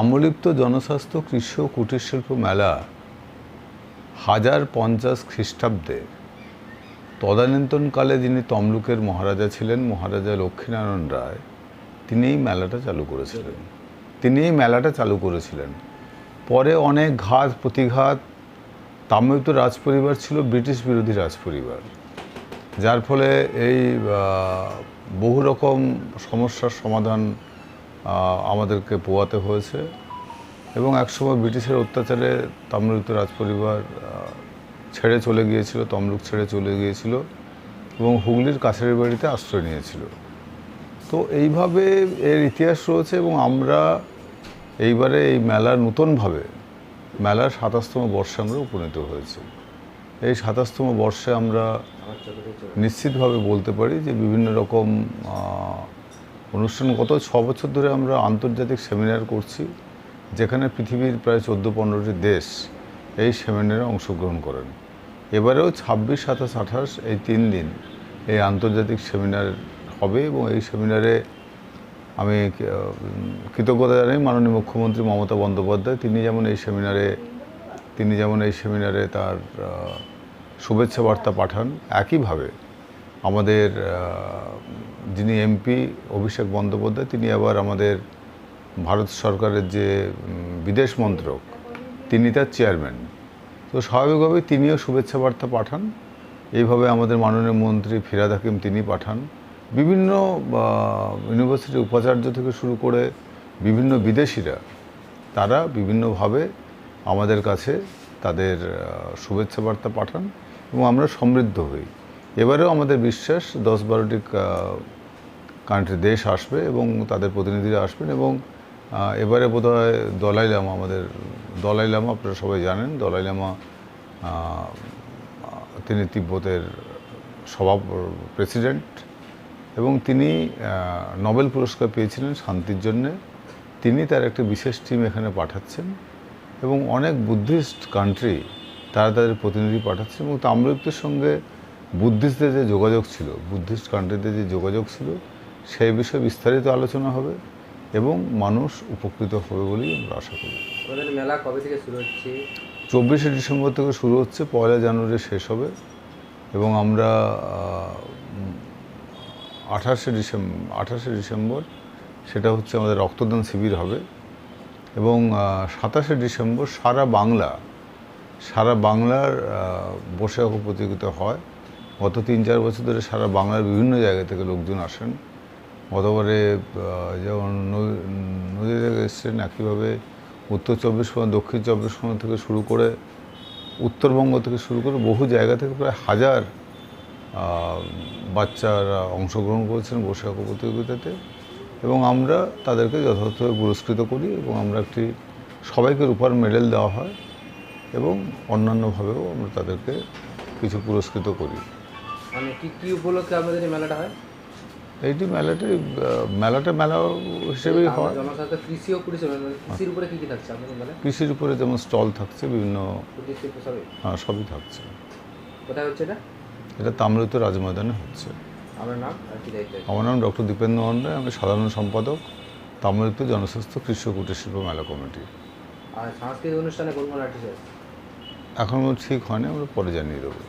আমলিপ্ত জনস্বাস্থ্য কৃষি ও কুটির শিল্প মেলা হাজার পঞ্চাশ খ্রিস্টাব্দে তদানীন্তনকালে যিনি তমলুকের মহারাজা ছিলেন, মহারাজা লক্ষ্মীনারায়ণ রায় তিনি এই মেলাটা চালু করেছিলেন। তিনি এই মেলাটা চালু করেছিলেন। পরে অনেক ঘাত, প্রতিঘাত তামিলতো রাজপরিবার ছিল, ব্রিটিশ বিরোধী রাজপরিবার। যার ফলে এই বহু রকম সমস্যার সমাধান আমাদেরকে পোয়াতে হয়েছে। এবং একসময় ব্রিটিশের অত্যাচারে তাম্রলিপ্ত রাজপরিবার ছেড়ে চলে গিয়েছিল, তমলুক ছেড়ে চলে গিয়েছিল এবং হুগলির কাছের বাড়িতে আশ্রয় নিয়েছিল। তো এইভাবে এর ইতিহাস রয়েছে এবং আমরা এইবারে এই মেলার নতুনভাবে মেলার সাতাশতম বর্ষে আমরা উপনীত হয়েছি। এই সাতাশতম বর্ষে আমরা নিশ্চিতভাবে বলতে পারি যে বিভিন্ন রকম অনুষ্ঠান গত ছ বছর ধরে আমরা আন্তর্জাতিক সেমিনার করছি, যেখানে পৃথিবীর প্রায় চোদ্দ পনেরোটি দেশ এই সেমিনারে অংশগ্রহণ করেন। এবারেও ছাব্বিশ, সাতাশ, আঠাশ এই তিন দিন এই আন্তর্জাতিক সেমিনার হবে এবং এই সেমিনারে আমি কৃতজ্ঞতা জানাই মাননীয় মুখ্যমন্ত্রী মমতা বন্দ্যোপাধ্যায়। তিনি যেমন এই সেমিনারে, তিনি যেমন এই সেমিনারে তার শুভেচ্ছা বার্তা পাঠান, একইভাবে আমাদের যিনি এমপি অভিষেক বন্দ্যোপাধ্যায়, তিনি আবার আমাদের ভারত সরকারের যে বিদেশ মন্ত্রক, তিনি তার চেয়ারম্যান তো স্বাভাবিকভাবেই তিনিও শুভেচ্ছা বার্তা পাঠান। এইভাবে আমাদের মাননীয় মন্ত্রী ফিরাদ হাকিম তিনি পাঠান। বিভিন্ন ইউনিভার্সিটির উপাচার্য থেকে শুরু করে বিভিন্ন বিদেশিরা, তারা বিভিন্নভাবে আমাদের কাছে তাদের শুভেচ্ছা বার্তা পাঠান এবং আমরা সমৃদ্ধ হই। এবারেও আমাদের বিশ্বাস দশ বারোটি কান্ট্রি দেশ আসবে এবং তাদের প্রতিনিধিরা আসবেন এবং এবারে বোধ হয় দলাই লামা আমাদের, দলাই লামা আপনারা সবাই জানেন, দলাই লামা তিনি তিব্বতের সভা প্রেসিডেন্ট এবং তিনি নোবেল পুরস্কার পেয়েছিলেন শান্তির জন্যে। তিনি তার একটা বিশেষ টিম এখানে পাঠাচ্ছেন এবং অনেক বুদ্ধিস্ট কান্ট্রি তারা তাদের প্রতিনিধি পাঠাচ্ছে এবং তাম্রলিপ্তের সঙ্গে বুদ্ধিস্টদের যে যোগাযোগ ছিল বুদ্ধিস্ট কান্ট্রিতে যে যোগাযোগ ছিল সেই বিষয়ে বিস্তারিত আলোচনা হবে এবং মানুষ উপকৃত হবে বলেই আমরা আশা করি। মেলা কবে থেকে শুরু হচ্ছে? চব্বিশে ডিসেম্বর থেকে শুরু হচ্ছে পয়লা জানুয়ারি শেষ হবে এবং আমরা আঠাশে ডিসেম্বর আঠাশে ডিসেম্বর সেটা হচ্ছে আমাদের রক্তদান শিবির হবে এবং সাতাশে ডিসেম্বর সারা বাংলা সারা বাংলার বসে প্রতিযোগিতা হয়। গত তিন চার বছর ধরে সারা বাংলার বিভিন্ন জায়গা থেকে লোকজন আসেন। গতবারে যেমন নদী- থেকে এসছেন একইভাবে উত্তর চব্বিশ পরগনা, দক্ষিণ চব্বিশ পরগনা থেকে শুরু করে, উত্তরবঙ্গ থেকে শুরু করে বহু জায়গা থেকে প্রায় হাজার বাচ্চারা অংশগ্রহণ করেছেন আঁকো প্রতিযোগিতাতে এবং আমরা তাদেরকে যথাযথভাবে পুরস্কৃত করি এবং আমরা একটি সবাইকে রূপার মেডেল দেওয়া হয় এবং অন্যান্যভাবেও আমরা তাদেরকে কিছু পুরস্কৃত করি। মানে কি কি উপলক্ষে আমাদের এই মেলাটা হয়? এইটি মেলাটি মেলাটা মেলা হিসেবেই হয়। কৃষি ও মানে কৃষির উপরে কি কি থাকছে কৃষির উপরে যেমন স্টল থাকছে বিভিন্ন হ্যাঁ, সবই থাকছে। কোথায় হচ্ছে এটা? এটা তাম্রলিপ্ত রাজময়দানে হচ্ছে। আমার নাম? আমার নাম ডক্টর দীপেন্দ্র মন্ডল আমি সাধারণ সম্পাদক তাম্রলিপ্ত জনস্বাস্থ্য কৃষি ও কুটির শিল্প মেলা কমিটি। আর সাংস্কৃতিক অনুষ্ঠানে কোন কোন আর্টিস্ট আছে? এখনও ঠিক হয়নি আমরা পরে জানিয়ে দেবো।